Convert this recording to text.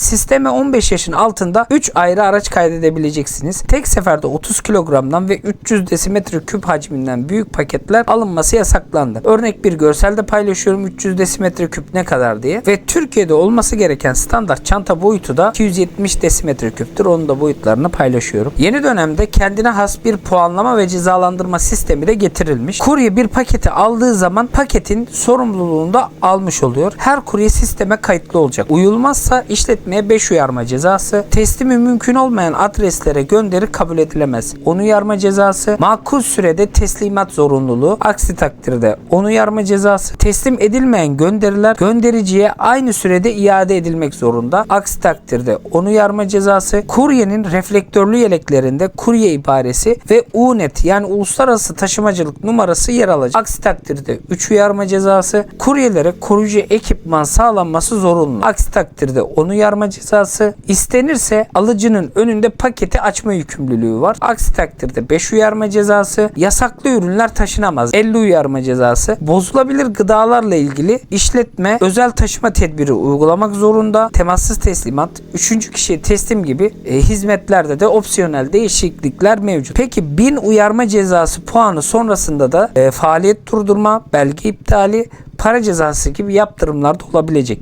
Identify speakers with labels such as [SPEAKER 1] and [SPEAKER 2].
[SPEAKER 1] Sisteme 15 yaşın altında 3 ayrı araç kaydedebileceksiniz. Tek seferde 30 kilogramdan ve 300 desimetre küp hacminden büyük paketler alınması yasaklandı. Örnek bir görselde paylaşıyorum 300 desimetre küp ne kadar diye. Ve Türkiye'de olması gereken standart çanta boyutu da 270 desimetre küptür. Onun da boyutlarını paylaşıyorum. Yeni dönemde kendine has bir puanlama ve cezalandırma sistemi de getirilmiş. Kurye bir paketi aldığı zaman paketin sorumluluğunu da almış oluyor. Her kurye sisteme kayıtlı olacak. Uyulmazsa işletmeye 5 uyarma cezası, teslimi mümkün olmayan adreslere gönderi kabul edilemez. 10 uyarma cezası, makul sürede teslimat zorunluluğu, aksi takdirde 10 uyarma cezası, teslim edilmeyen gönderiler göndericiye aynı sürede iade edilmek zorunda. Aksi takdirde 10 uyarma cezası, kuryenin reflektörlü yeleklerinde kurye ibaresi ve UNET yani uluslararası taşımacılık numarası yer alacak. Aksi takdirde 3 uyarma cezası, kuryelere koruyucu ekipman sağlanması zorunlu. Aksi takdirde 10 uyarma cezası, istenirse alıcının önünde paketi açma yükümlülüğü var. Aksi takdirde 5 uyarma cezası, yasaklı ürünler taşınamaz. 50 uyarma cezası, bozulabilir gıdalarla ilgili işletme özel taşıma tedbiri uygulamak zorunda. Temassız teslimat, 3. kişiye teslim gibi e, hizmetlerde de opsiyonel değişiklikler mevcut. Peki 1000 uyarma cezası puanı sonrasında da e, faaliyet durdurma, belge iptali, para cezası gibi yaptırımlar da olabilecek.